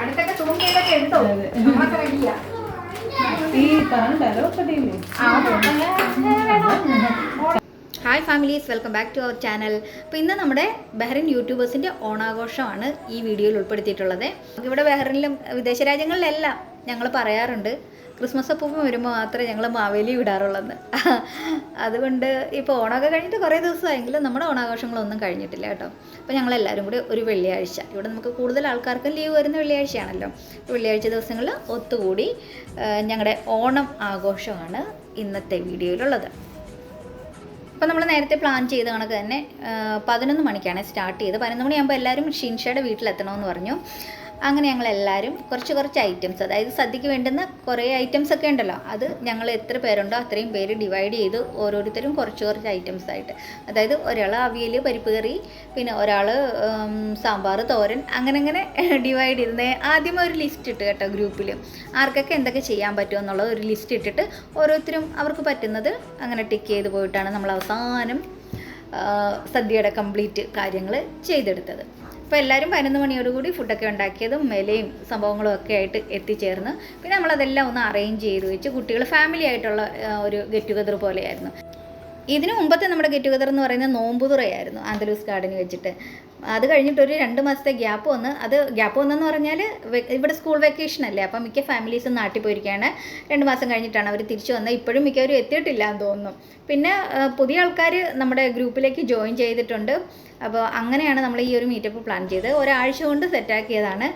അടുത്തൊക്കെ എടുത്തോ? നമ്മളൊക്കെ റെഡിയാ. ഈ പറഞ്ഞ hi families welcome back to our channel. അപ്പോൾ ഇന്ന് നമ്മുടെ ബഹ്റിൻ യൂട്യൂബേഴ്സിന്റെ ഓണാഘോഷമാണ് ഈ വീഡിയോയിൽ ഉൾപ്പെടുത്തിയിട്ടുള്ളത്. ഇവിടെ ബഹ്റിനിലും വിദേശ രാജ്യങ്ങളിലെല്ലാം ഞങ്ങൾ പറയാറുണ്ട്. ക്രിസ്മസ് അപ്പൂപ്പം വരുമ്പോൾ മാത്രമേ ഞങ്ങൾ മാവേലി വിടാറുള്ളത് അതുകൊണ്ട് ഇപ്പോൾ ഓണമൊക്കെ കഴിഞ്ഞിട്ട് കുറേ ദിവസമായെങ്കിലും നമ്മുടെ ഓണാഘോഷങ്ങളൊന്നും കഴിഞ്ഞിട്ടില്ല കേട്ടോ. അപ്പോൾ ഞങ്ങളെല്ലാവരും കൂടി ഒരു വെള്ളിയാഴ്ച. ഇവിടെ നമുക്ക് കൂടുതൽ ആൾക്കാർക്കും ലീവ് വരുന്ന വെള്ളിയാഴ്ചയാണല്ലോ. വെള്ളിയാഴ്ച ദിവസങ്ങളിൽ ഒത്തുകൂടി ഞങ്ങളുടെ ഓണം ആഘോഷമാണ് ഇന്നത്തെ വീഡിയോയിലുള്ളത്. അപ്പോൾ നമ്മൾ നേരത്തെ പ്ലാൻ ചെയ്ത കണക്ക് തന്നെ പതിനൊന്ന് മണിക്കാണ് സ്റ്റാർട്ട് ചെയ്ത് പതിനൊന്ന് മണിയാകുമ്പോൾ എല്ലാവരും ഷിൻഷയുടെ വീട്ടിലെത്തണമെന്ന് പറഞ്ഞു. അങ്ങനെ ഞങ്ങൾ എല്ലാവരും കുറച്ച് കുറച്ച് ഐറ്റംസ് അതായത് സദ്യക്ക് വേണ്ടുന്ന കുറേ ഐറ്റംസ് ഒക്കെ ഉണ്ടല്ലോ. അത് ഞങ്ങൾ എത്ര പേരുണ്ടോ അത്രയും പേര് ഡിവൈഡ് ചെയ്ത് ഓരോരുത്തരും കുറച്ച് കുറച്ച് ഐറ്റംസ് ആയിട്ട്. അതായത് ഒരാൾ അവിയൽ പരിപ്പ് കറി പിന്നെ ഒരാൾ സാമ്പാർ തോരൻ അങ്ങനെ അങ്ങനെ ഡിവൈഡ് ചെയ്ത് ആദ്യം ഒരു ലിസ്റ്റ് ഇട്ട് കേട്ടോ ഗ്രൂപ്പിൽ ആർക്കൊക്കെ എന്തൊക്കെ ചെയ്യാൻ പറ്റുമോ എന്നുള്ള ഒരു ലിസ്റ്റ് ഇട്ടിട്ട് ഓരോരുത്തരും അവർക്ക് പറ്റുന്നത് അങ്ങനെ ടിക്ക് ചെയ്ത് പോയിട്ടാണ് നമ്മൾ അവസാനം സദ്യയുടെ കംപ്ലീറ്റ് കാര്യങ്ങൾ ചെയ്തെടുത്തത്. അപ്പോൾ എല്ലാവരും പതിനൊന്ന് മണിയോടുകൂടി ഫുഡൊക്കെ ഉണ്ടാക്കിയതും മെലയും സംഭവങ്ങളും ഒക്കെ ആയിട്ട് എത്തിച്ചേർന്ന്. പിന്നെ നമ്മളതെല്ലാം ഒന്ന് അറേഞ്ച് ചെയ്ത് വെച്ച് കുട്ടികൾ ഫാമിലി ആയിട്ടുള്ള ഒരു ഗെറ്റ് ടുഗദർ പോലെയായിരുന്നു. ഇതിനു മുമ്പത്തെ നമ്മുടെ ഗെറ്റ് ടുഗദർ എന്ന് പറയുന്നത് നോമ്പുതുറയായിരുന്നു ആന്തലൂസ് ഗാർഡനിൽ വെച്ചിട്ട്. അത് കഴിഞ്ഞിട്ട് ഒരു രണ്ട് മാസത്തെ ഗ്യാപ്പ് വന്ന് അത് ഗ്യാപ്പ് വന്നെന്ന് പറഞ്ഞാൽ ഇവിടെ സ്കൂൾ വെക്കേഷൻ അല്ലേ അപ്പം മിക്ക ഫാമിലീസും നാട്ടിൽ പോയിരിക്കുകയാണ്. രണ്ട് മാസം കഴിഞ്ഞിട്ടാണ് അവർ തിരിച്ചു വന്നത്. ഇപ്പോഴും മിക്കവരും എത്തിയിട്ടില്ല എന്ന് തോന്നുന്നു. പിന്നെ പുതിയ ആൾക്കാർ നമ്മുടെ ഗ്രൂപ്പിലേക്ക് ജോയിൻ ചെയ്തിട്ടുണ്ട്. അപ്പോൾ അങ്ങനെയാണ് നമ്മൾ ഈ ഒരു മീറ്റപ്പ് പ്ലാൻ ചെയ്തത്. ഒരാഴ്ച കൊണ്ട് സെറ്റാക്കിയതാണ്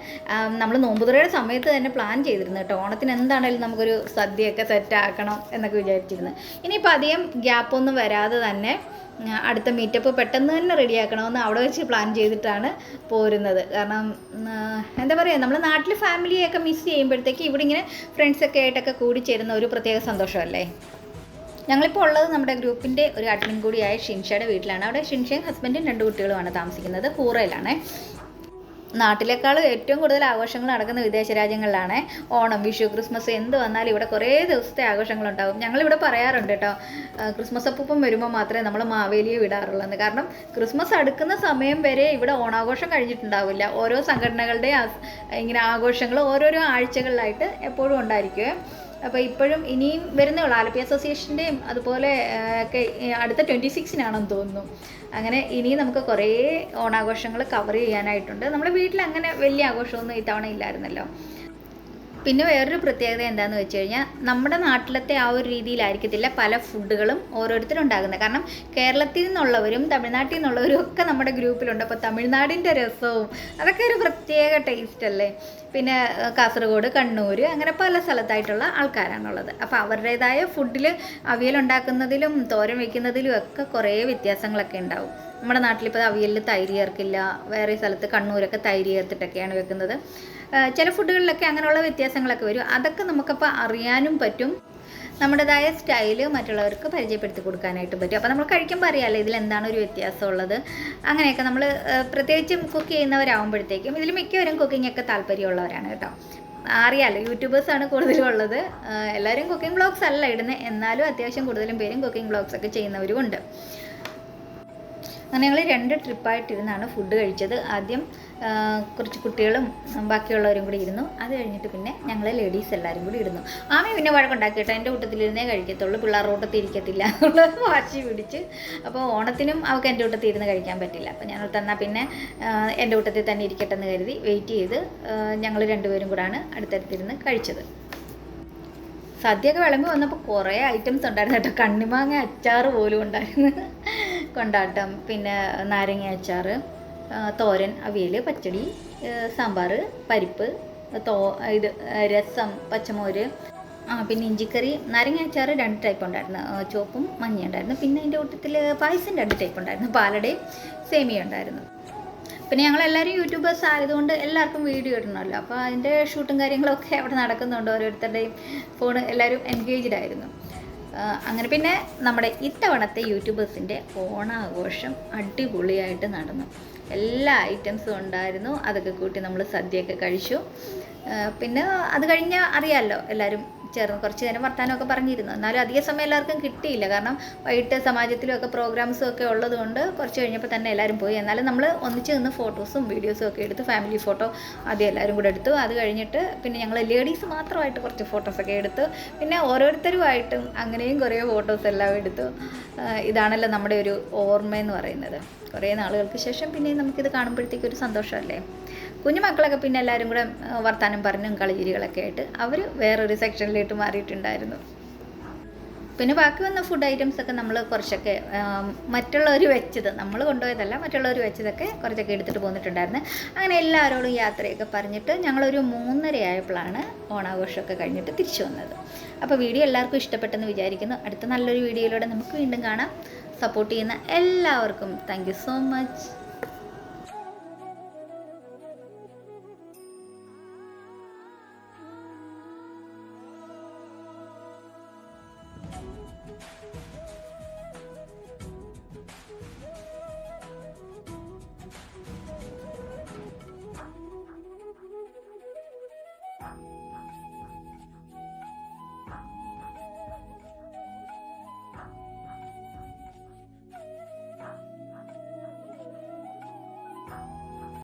നമ്മൾ നോമ്പുതുറയുടെ സമയത്ത് തന്നെ പ്ലാൻ ചെയ്തിരുന്നു കേട്ടോ. ഓണത്തിന് എന്താണെങ്കിലും നമുക്കൊരു സദ്യയൊക്കെ സെറ്റാക്കണം എന്നൊക്കെ വിചാരിച്ചിരുന്നു. ഇനിയിപ്പോൾ അധികം ഗ്യാപ്പൊന്നും വരാതെ തന്നെ അടുത്ത മീറ്റപ്പ് പെട്ടെന്ന് തന്നെ റെഡിയാക്കണമെന്ന് അവിടെ വെച്ച് പ്ലാൻ ചെയ്തിട്ടാണ് പോരുന്നത്. കാരണം എന്താ പറയുക നമ്മൾ നാട്ടിൽ ഫാമിലിയൊക്കെ മിസ് ചെയ്യുമ്പോഴത്തേക്ക് ഇവിടെ ഇങ്ങനെ ഫ്രണ്ട്സൊക്കെ ആയിട്ടൊക്കെ കൂടി ചേരുന്ന ഒരു പ്രത്യേക സന്തോഷമല്ലേ? ഞങ്ങളിപ്പോൾ ഉള്ളത് നമ്മുടെ ഗ്രൂപ്പിന്റെ ഒരു അഡ്മിൻ കൂടിയായ ഷിൻഷയുടെ വീട്ടിലാണ്. അവിടെ ഷിൻഷയും ഹസ്ബൻഡും രണ്ട് കുട്ടികളുമാണ് താമസിക്കുന്നത്. ഹൂറയിലാണ്. നാട്ടിലേക്കാൾ ഏറ്റവും കൂടുതൽ ആഘോഷങ്ങൾ നടക്കുന്ന വിദേശ രാജ്യങ്ങളിലാണ്. ഓണം വിഷു ക്രിസ്മസ് എന്ത് വന്നാലും ഇവിടെ കുറേ ദിവസത്തെ ആഘോഷങ്ങളുണ്ടാവും. ഞങ്ങളിവിടെ പറയാറുണ്ട് കേട്ടോ ക്രിസ്മസ് അപ്പൂപ്പം വരുമ്പോൾ മാത്രമേ നമ്മൾ മാവേലിയെ വിടാറുള്ളൂ എന്ന് കാരണം ക്രിസ്മസ് അടുക്കുന്ന സമയം വരെ ഇവിടെ ഓണാഘോഷം കഴിഞ്ഞിട്ടുണ്ടാവില്ല. ഓരോ സംഘടനകളുടെ ഇങ്ങനെ ആഘോഷങ്ങൾ ഓരോരോ ആഴ്ചകളിലായിട്ട് എപ്പോഴും ഉണ്ടായിരിക്കുമേ അപ്പോൾ ഇപ്പോഴും ഇനിയും വരുന്നേ ഉള്ളൂ ആലപ്പി അസോസിയേഷന്റെയും അതുപോലെ ഒക്കെ അടുത്ത ട്വന്റി സിക്സിനാണെന്ന് തോന്നുന്നു. അങ്ങനെ ഇനിയും നമുക്ക് കുറേ ഓണാഘോഷങ്ങൾ കവർ ചെയ്യാനായിട്ടുണ്ട്. നമ്മുടെ വീട്ടിൽ അങ്ങനെ വലിയ ആഘോഷമൊന്നും ഇത്തവണ ഇല്ലായിരുന്നല്ലോ. പിന്നെ വേറൊരു പ്രത്യേകത എന്താണെന്ന് വെച്ച് കഴിഞ്ഞാൽ നമ്മുടെ നാട്ടിലത്തെ ആ ഒരു രീതിയിലായിരിക്കത്തില്ല പല ഫുഡുകളും ഓരോരുത്തരും ഉണ്ടാകുന്നത് കാരണം കേരളത്തിൽ നിന്നുള്ളവരും തമിഴ്നാട്ടിൽ നിന്നുള്ളവരും ഒക്കെ നമ്മുടെ ഗ്രൂപ്പിലുണ്ട്. അപ്പോൾ തമിഴ്നാടിന്റെ രസവും അതൊക്കെ ഒരു പ്രത്യേക ടേസ്റ്റ് അല്ലേ? പിന്നെ കാസർഗോഡ് കണ്ണൂർ അങ്ങനെ പല സ്ഥലത്തായിട്ടുള്ള ആൾക്കാരാണുള്ളത്. അപ്പോൾ അവരുടേതായ ഫുഡിൽ അവിയലുണ്ടാക്കുന്നതിലും തോരൻ വയ്ക്കുന്നതിലും ഒക്കെ കുറേ വ്യത്യാസങ്ങളൊക്കെ ഉണ്ടാവും. നമ്മുടെ നാട്ടിലിപ്പോൾ അവിയലിൽ തൈര് ചേർക്കില്ല. വേറെ സ്ഥലത്ത് കണ്ണൂരൊക്കെ തൈര് ചേർത്തിട്ടൊക്കെയാണ് വെക്കുന്നത്. ചില ഫുഡുകളിലൊക്കെ അങ്ങനെയുള്ള വ്യത്യാസങ്ങളൊക്കെ വരും. അതൊക്കെ നമുക്കപ്പോൾ അറിയാനും പറ്റും. നമ്മുടേതായ സ്റ്റൈൽ മറ്റുള്ളവർക്ക് പരിചയപ്പെടുത്തി കൊടുക്കാനായിട്ട് പറ്റും. അപ്പോൾ നമ്മൾ കഴിക്കുമ്പോൾ അറിയാമല്ലോ ഇതിൽ എന്താണ് ഒരു വ്യത്യാസമുള്ളത്. അങ്ങനെയൊക്കെ നമ്മൾ പ്രത്യേകിച്ചും കുക്ക് ചെയ്യുന്നവരാകുമ്പോഴത്തേക്കും ഇതിൽ മിക്കവരും കുക്കിംഗ് ഒക്കെ താല്പര്യമുള്ളവരാണ് കേട്ടോ. അറിയാമല്ലോ യൂട്യൂബേഴ്സാണ് കൂടുതലും ഉള്ളത് എല്ലാവരും കുക്കിംഗ് ബ്ലോഗ്സ് അല്ല ഇടുന്നത് എന്നാലും അത്യാവശ്യം കൂടുതലും പേരും കുക്കിംഗ് ബ്ലോഗ്സ് ഒക്കെ ചെയ്യുന്നവരും ഉണ്ട് അങ്ങനെ ഞങ്ങൾ രണ്ട് ട്രിപ്പായിട്ടിരുന്നാണ് ഫുഡ് കഴിച്ചത്. ആദ്യം കുറച്ച് കുട്ടികളും ബാക്കിയുള്ളവരും കൂടി ഇരുന്നു. അത് കഴിഞ്ഞിട്ട് പിന്നെ ഞങ്ങൾ ലേഡീസ് എല്ലാവരും കൂടി ഇരുന്നു. ആമി പിന്നെ വഴക്കുണ്ടാക്കി കേട്ടോ. എന്റെ കൂട്ടത്തിലിരുന്നേ കഴിക്കത്തുള്ളൂ. പിള്ളേരുടെ കൂട്ടത്തിൽ ഇരിക്കത്തില്ല. വാശി പിടിച്ച്. അപ്പോൾ ഓണത്തിനും അവൾക്ക് എന്റെ കൂട്ടത്തിൽ ഇരുന്ന് കഴിക്കാൻ പറ്റില്ല. അപ്പോൾ ഞങ്ങൾ തന്നാൽ പിന്നെ എന്റെ കൂട്ടത്തിൽ തന്നെ ഇരിക്കട്ടെ എന്ന് കരുതി വെയിറ്റ് ചെയ്ത് ഞങ്ങൾ രണ്ടുപേരും കൂടാണ് അടുത്തടുത്തിരുന്ന് കഴിച്ചത്. സദ്യയൊക്കെ വിളമ്പി വന്നപ്പോൾ കുറേ ഐറ്റംസ് ഉണ്ടായിരുന്നു കേട്ടോ. കണ്ണിമാങ്ങ അച്ചാറ് പോലും ഉണ്ടായിരുന്നു. കൊണ്ടാട്ടം പിന്നെ നാരങ്ങ അച്ചാർ തോരൻ അവിയൽ പച്ചടി സാമ്പാർ പരിപ്പ് തോ ഇത് രസം പച്ചമോര് ആ പിന്നെ ഇഞ്ചിക്കറി നാരങ്ങ അച്ചാർ രണ്ട് ടൈപ്പ് ഉണ്ടായിരുന്നു. ചുവപ്പും മഞ്ഞ ഉണ്ടായിരുന്നു. പിന്നെ അതിന്റെ കൂട്ടത്തിൽ പായസം രണ്ട് ടൈപ്പ് ഉണ്ടായിരുന്നു. പാലടയും സേമിയ ഉണ്ടായിരുന്നു. പിന്നെ ഞങ്ങളെല്ലാവരും യൂട്യൂബേഴ്സ് ആയതുകൊണ്ട് എല്ലാവർക്കും വീഡിയോ ഇടണമല്ലോ. അപ്പോൾ അതിന്റെ ഷൂട്ടും കാര്യങ്ങളൊക്കെ അവിടെ നടക്കുന്നുണ്ട്. ഓരോരുത്തരുടെയും ഫോൺ എല്ലാവരും എൻഗേജ്ഡ് ആയിരുന്നു. അങ്ങനെ പിന്നെ നമ്മുടെ ഇത്തവണത്തെ യൂട്യൂബേഴ്സിന്റെ ഓണാഘോഷം അടിപൊളിയായിട്ട് നടന്നു. എല്ലാ ഐറ്റംസും ഉണ്ടായിരുന്നു. അതൊക്കെ കൂട്ടി നമ്മൾ സദ്യയൊക്കെ കഴിച്ചു. പിന്നെ അത് കഴിഞ്ഞ് അറിയാമല്ലോ എല്ലാവരും ചേർന്ന്. കുറച്ച് നേരം വർത്തമാനമൊക്കെ പറഞ്ഞിരുന്നു. എന്നാലും അധിക സമയം എല്ലാവർക്കും കിട്ടിയില്ല. കാരണം വൈകിട്ട് സമാജത്തിലും ഒക്കെ പ്രോഗ്രാംസും ഒക്കെ ഉള്ളതുകൊണ്ട് കുറച്ച് കഴിഞ്ഞപ്പോൾ തന്നെ എല്ലാവരും പോയി. എന്നാലും നമ്മൾ ഒന്നിച്ച് നിന്ന് ഫോട്ടോസും വീഡിയോസും ഒക്കെ എടുത്ത് ഫാമിലി ഫോട്ടോ ആദ്യം എല്ലാവരും കൂടെ എടുത്തു. അത് കഴിഞ്ഞിട്ട് പിന്നെ ഞങ്ങൾ ലേഡീസ് മാത്രമായിട്ട് കുറച്ച് ഫോട്ടോസൊക്കെ എടുത്തു. പിന്നെ ഓരോരുത്തരുമായിട്ടും അങ്ങനെയും കുറേ ഫോട്ടോസ് എല്ലാം എടുത്തു. ഇതാണല്ലോ നമ്മുടെ ഒരു ഓർമ്മയെന്ന് പറയുന്നത്. കുറേ നാളുകൾക്ക് ശേഷം പിന്നെ നമുക്കിത് കാണുമ്പോഴത്തേക്കൊരു സന്തോഷമല്ലേ? കുഞ്ഞു മക്കളൊക്കെ പിന്നെ എല്ലാവരും കൂടെ വർത്താനം പറഞ്ഞും കളിചിരികളൊക്കെ ആയിട്ട് അവർ വേറൊരു സെക്ഷനിലേക്ക് മാറിയിട്ടുണ്ടായിരുന്നു. പിന്നെ ബാക്കി വന്ന ഫുഡ് ഐറ്റംസ് ഒക്കെ നമ്മൾ കുറച്ചൊക്കെ മറ്റുള്ളവർ വെച്ചത് നമ്മൾ കൊണ്ടുപോയതല്ല മറ്റുള്ളവർ വെച്ചതൊക്കെ കുറച്ചൊക്കെ എടുത്തിട്ട് പോന്നിട്ടുണ്ടായിരുന്നു. അങ്ങനെ എല്ലാവരോടും യാത്രയൊക്കെ പറഞ്ഞിട്ട് ഞങ്ങളൊരു മൂന്നര ആയപ്പോഴാണ് ഓണാഘോഷമൊക്കെ കഴിഞ്ഞിട്ട് തിരിച്ചു വന്നത്. അപ്പോൾ വീഡിയോ എല്ലാവർക്കും ഇഷ്ടപ്പെട്ടെന്ന് വിചാരിക്കുന്നു. അടുത്ത നല്ലൊരു വീഡിയോയിലൂടെ നമുക്ക് വീണ്ടും കാണാം. സപ്പോർട്ട് ചെയ്യുന്ന എല്ലാവർക്കും താങ്ക് സോ മച്ച്